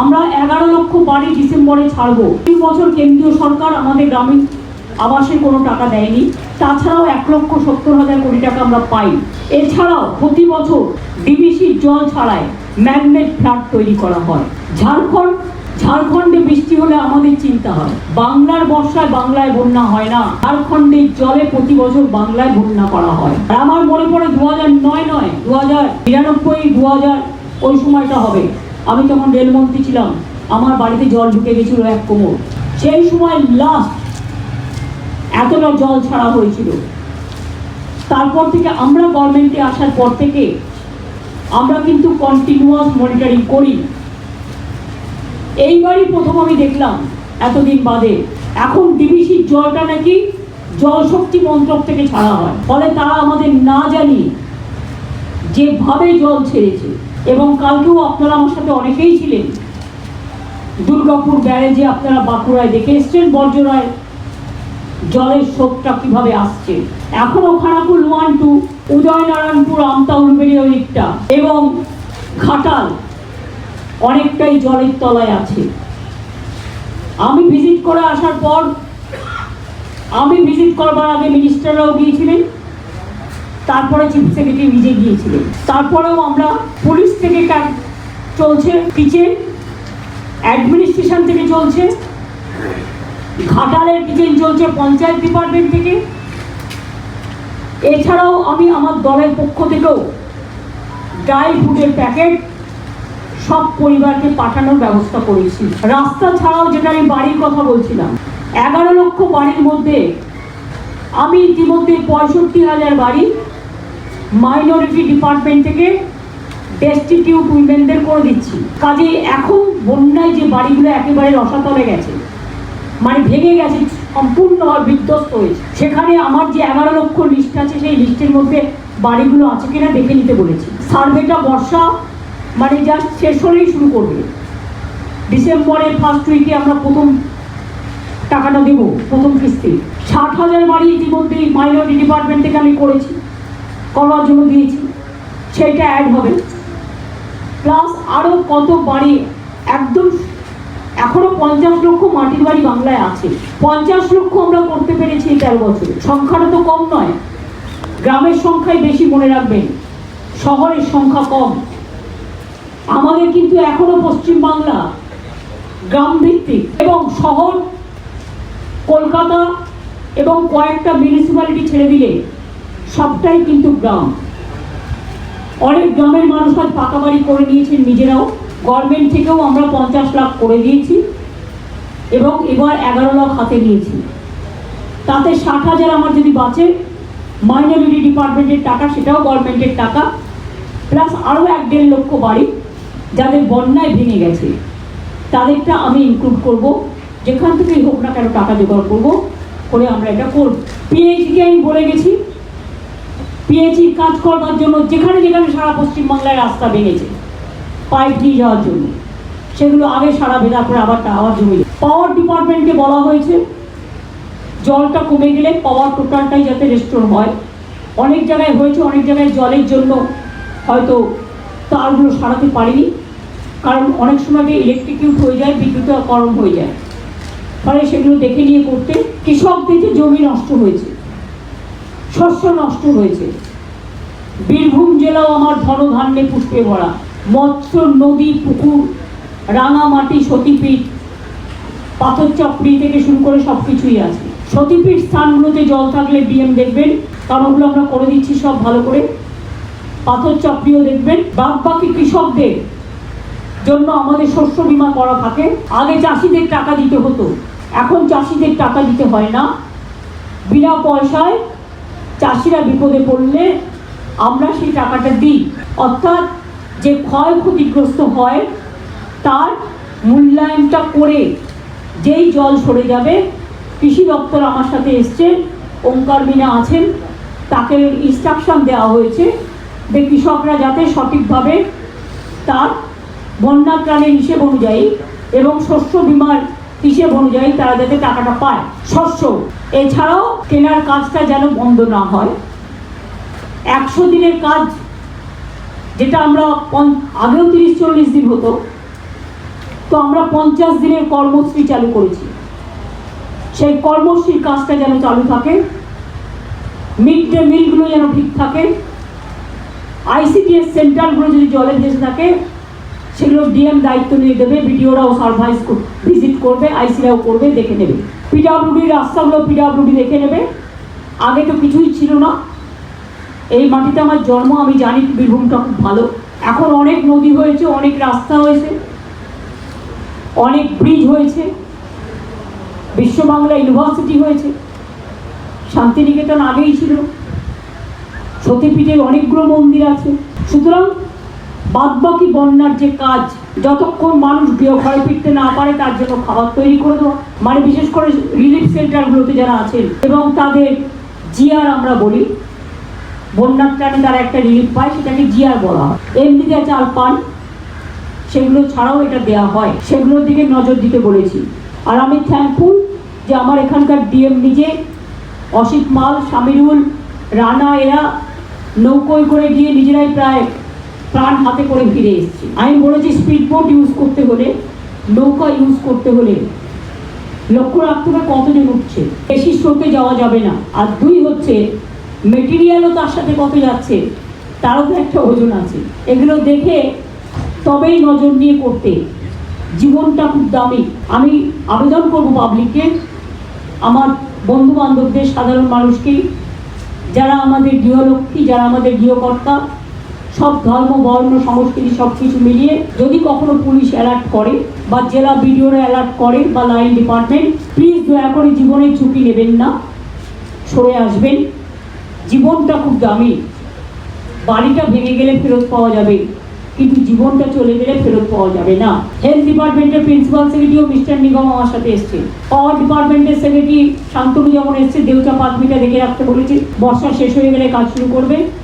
আমরা এগারো লক্ষ বাড়ি ডিসেম্বরে ছাড়বো। তিন বছর কেন্দ্রীয় সরকার আমাদের গ্রামীণ আবাসে কোনো টাকা দেয়নি। তাছাড়াও এক লক্ষ সত্তর হাজার কোটি টাকা আমরা পাই। এছাড়াও প্রতি বছর ডিবিসির জল ছাড়ায় ম্যাগনেট ফ্ল্যাট তৈরি করা হয়। ঝাড়খণ্ড, ঝাড়খণ্ডে বৃষ্টি হলে আমাদের চিন্তা হয়। বাংলার বর্ষায় বাংলায় বন্যা হয় না। ঝাড়খণ্ডের জলে প্রতি বছর বাংলায় বন্যা করা হয়। আর আমার মনে পড়ে দু হাজার নয় নয় দু হাজার নিরানব্বই দু হাজার ওই সময়টা হবে। আমি তখন রেলমন্ত্রী ছিলাম। আমার বাড়িতে জল ঢুকে গেছিল এক কোমর। সেই সময় লাস্ট এতটা জল ছাড়া হয়েছিল। তারপর থেকে আমরা গভর্নমেন্টে আসার পর থেকে আমরা কিন্তু কন্টিনিউয়াস মনিটরিং করি। এইবারই প্রথম আমি দেখলাম এতদিন বাদে। এখন ডিবিসির জলটা নাকি জল শক্তি মন্ত্রক থেকে ছাড়া হয়। ফলে তারা আমাদের না জানি যেভাবে জল ছেড়েছে, এবং কালকেও আপনারা আমার সাথে অনেকেই ছিলেন। দুর্গাপুর ব্যারেজে আপনারা বাঁকুড়ায় দেখে এসছেন বর্জরায় জলের স্রোতটা কীভাবে আসছে? এখনও খানাকুল ওয়ান টু উদয়নারায়ণপুর আমতা উলবেড়ি ওই দিকটা, এবং ঘাটাল অনেকটাই জলের তলায় আছে। আমি ভিজিট করে আসার পর, আমি ভিজিট করবার আগে মিনিস্টাররাও গিয়েছিলেন। তারপরে চিফ সেক্রেটারি নিজে গিয়েছিলেন। তারপরেও আমরা পুলিশ থেকে ক্যাম্প চলছে কিচেন অ্যাডমিনিস্ট্রেশন থেকে চলছে, ঘাটালের কিচেন চলছে পঞ্চায়েত ডিপার্টমেন্ট থেকে। এছাড়াও আমি আমার দলের পক্ষ থেকেও ড্রাই ফুডের প্যাকেট সব পরিবারকে পাঠানোর ব্যবস্থা করেছি। রাস্তা ছাড়াও যেটা আমি বাড়ির কথা বলছিলাম, এগারো লক্ষ বাড়ির মধ্যে আমি ইতিমধ্যে পঁয়ষট্টি হাজার বাড়ি মাইনরিটি ডিপার্টমেন্ট থেকে ডেস্টিটিউট উইমেনদের করে দিচ্ছি। কাজে এখন বন্যায় যে বাড়িগুলো একেবারে রসাতলে গেছে মানে ভেঙে গেছে সম্পূর্ণ বিধ্বস্ত হয়েছে। সেখানে আমার যে এগারো লক্ষ লিস্ট আছে, সেই লিস্টের মধ্যে বাড়িগুলো আছে কিনা দেখে নিতে বলেছি। সার্ভেটা বর্ষা মানে জাস্ট শেষ হলেই শুরু করবে। ডিসেম্বরের ফার্স্ট উইকে আমরা প্রথম টাকাটা দেবো, প্রথম কিস্তি। ষাট হাজার বাড়ি ইতিমধ্যেই মাইনরিটি ডিপার্টমেন্ট থেকে আমি করেছি করবার জন্য দিয়েছি, সেইটা অ্যাড হবে। প্লাস আরও কত বাড়ি, একদম এখনও পঞ্চাশ লক্ষ মাটির বাড়ি বাংলায় আছে। পঞ্চাশ লক্ষ আমরা করতে পেরেছি এই তেরো বছরে। সংখ্যাটা তো কম নয়। গ্রামের সংখ্যাই বেশি মনে রাখবেন। শহরের সংখ্যা কম। আমাদের কিন্তু এখনও পশ্চিমবাংলা গ্রাম ভিত্তিক এবং শহর, কলকাতা এবং কয়েকটা মিউনিসিপ্যালিটি ছেড়ে দিলে সবটাই কিন্তু গ্রাম। অনেক গ্রামের মানুষ আজ পাকা বাড়ি করে নিয়েছেন নিজেরাও। গভর্নমেন্ট থেকেও আমরা পঞ্চাশ লাখ করে দিয়েছি এবং এবার এগারো লাখ হাতে নিয়েছি। তাতে ষাট হাজার আমার যদি বাঁচে মাইনরিটি ডিপার্টমেন্টের টাকা, সেটাও গভর্নমেন্টের টাকা প্লাস আরও এক দেড় লক্ষ বাড়ি যাদের বন্যায় ভেঙে গেছে, তাদেরটা আমি ইনক্লুড করব। যেখান থেকেই হোক না কেন টাকা জোগাড় করব। করে আমরা এটা করব। পিএইচকে আমি বলে গেছি। পিএইচির কাজ করবার জন্য যেখানে যেখানে সারা পশ্চিমবাংলায় রাস্তা ভেঙেছে, পাইপ দিয়ে যাওয়ার জন্য, সেগুলো আগে সারা ভেঙে তারপরে আবার আবার জমি পাওয়ার ডিপার্টমেন্টকে বলা হয়েছে, জলটা কমে গেলে পাওয়ার টোটালটাই যাতে রেস্টোর হয়। অনেক জায়গায় হয়েছে, অনেক জায়গায় জলের জন্য হয়তো তারগুলো সারাতে পারিনি। কারণ অনেক সময় ইলেকট্রিকিউট হয়ে যায় বিদ্যুৎকরণ হয়ে যায়। ফলে সেগুলো দেখে নিয়ে করতে কৃষকদের যে জমি নষ্ট হয়েছে, শস্য নষ্ট হয়েছে। বীরভূম জেলাও আমার ধনধান্যে পুষ্পে ভরা। মৎস্য, নদী, পুকুর রাঙামাটি সতীপীঠ, পাথর চপড়ি থেকে শুরু করে সব কিছুই আছে। সতীপীঠ স্থানগুলোতে জল থাকলে ডিএম দেখবেন কারণ ওগুলো আমরা করে দিচ্ছি সব ভালো করে। পাথর চপড়িও দেখবেন। বাদ বাকি কৃষকদের জন্য আমাদের শস্য বীমা করা থাকে। আগে চাষিদের টাকা দিতে হতো। এখন চাষিদের টাকা দিতে হয় না। বিনা পয়সায় চাষিরা বিপদে পড়লে আমরা সেই টাকাটা দিই। অর্থাৎ যে ক্ষয় ক্ষতিগ্রস্ত হয়, তার মূল্যায়নটা করে যেই জল সরে যাবে, কৃষি দপ্তর আমার সাথে এসছে, ওঙ্কার মিনা আছেন, তাকে ইনস্ট্রাকশন দেওয়া হয়েছে যে কৃষকরা যাতে সঠিকভাবে তার বন্যা ত্রাণের হিসেব অনুযায়ী এবং শস্য বিমার হিসেব অনুযায়ী তারা যাতে টাকাটা পায়, শস্য। এছাড়াও কেনার কাজটা যেন বন্ধ না হয়। একশো দিনের কাজ, যেটা আমরা আগেও তিরিশ চল্লিশ দিন হতো, তো আমরা পঞ্চাশ দিনের কর্মশ্রী চালু করেছি। সেই কর্মশ্রীর কাজটা যেন চালু থাকে, মিড ডে মিলগুলো যেন ঠিক থাকে, আইসিডিএস সেন্টারগুলো যদি জলে ভেসে থাকে সেগুলো ডিএম দায়িত্ব নিয়ে দেবে বিডিওরাও সার্ভাইস ভিজিট করবে আইসিরাও করবে, দেখে নেবে। পিডাব্লিউডির রাস্তাগুলো পিডাব্লিউডি দেখে নেবে। আগে তো কিছুই ছিল না। এই মাটিতে আমার জন্ম, আমি জানি বীরভূমটা খুব ভালো। এখন অনেক নদী হয়েছে, অনেক রাস্তা হয়েছে, অনেক ব্রিজ হয়েছে। বিশ্ববাংলা ইউনিভার্সিটি হয়েছে। শান্তিনিকেতন আগেই ছিল। সতীপীঠের অনেকগুলো মন্দির আছে। সুতরাং বাদবাকি বন্যার যে কাজ, যতক্ষণ মানুষ ঘরে ফিরতে না পারে, তার জন্য খাবার তৈরি করে দেওয়া মানে বিশেষ করে রিলিফ সেন্টারগুলোতে যারা আছেন, এবং তাদের জিয়ার আমরা বলি। বন্যার টানে তারা একটা রিলিফ পায়, সেটাকে জিয়ার বলা হয়। এমনি যা চাল পান, সেগুলো ছাড়াও এটা দেয়া হয়। সেগুলোর দিকে নজর দিতে বলেছি। আর আমি থ্যাঙ্কফুল যে আমার এখানকার ডিএম নিজে, অসিত মাল, সামিরুল, রানা, এরা নৌকোয় করে গিয়ে নিজেরাই প্রায় প্রাণ হাতে করে ফিরে এসেছি। আমি বলেছি স্পিড বোট ইউজ করতে হলে, নৌকা ইউজ করতে হলে লক্ষ্য রাখতে হবে কতজন উঠছে। বেশি স্রোতে যাওয়া যাবে না। আর দুই হচ্ছে মেটেরিয়ালও তার সাথে কত যাচ্ছে, তারও তো একটা ওজন আছে। এগুলো দেখে তবেই নজর নিয়ে করতে জীবনটা খুব দামি। আমি আবেদন করব পাবলিককে আমার বন্ধু বান্ধবদের সাধারণ মানুষকেই, যারা আমাদের গৃহলক্ষ্মী, যারা আমাদের গৃহকর্তা সব ধর্ম, বর্ণ, সংস্কৃতি সব কিছু মিলিয়ে যদি কখনো পুলিশ অ্যালার্ট করে বা জেলা বিডিওরা অ্যালার্ট করে বা লাইন ডিপার্টমেন্ট প্লিজ দয়া করে জীবনের ঝুঁকি নেবেন না। সরে আসবেন। জীবনটা খুব দামি। বাড়িটা ভেঙে গেলে ফেরত পাওয়া যাবে। কিন্তু জীবনটা চলে গেলে ফেরত পাওয়া যাবে না। হেলথ ডিপার্টমেন্টের প্রিন্সিপাল সেক্রেটারিও মিস্টার নিগম আমার সাথে এসছে। পাওয়ার ডিপার্টমেন্টের সেক্রেটারি শান্তনু যেমন এসছে, দেউচা পাঁচমিটা দেখে রাখতে বলেছে। বর্ষা শেষ হয়ে গেলে কাজ শুরু করবে।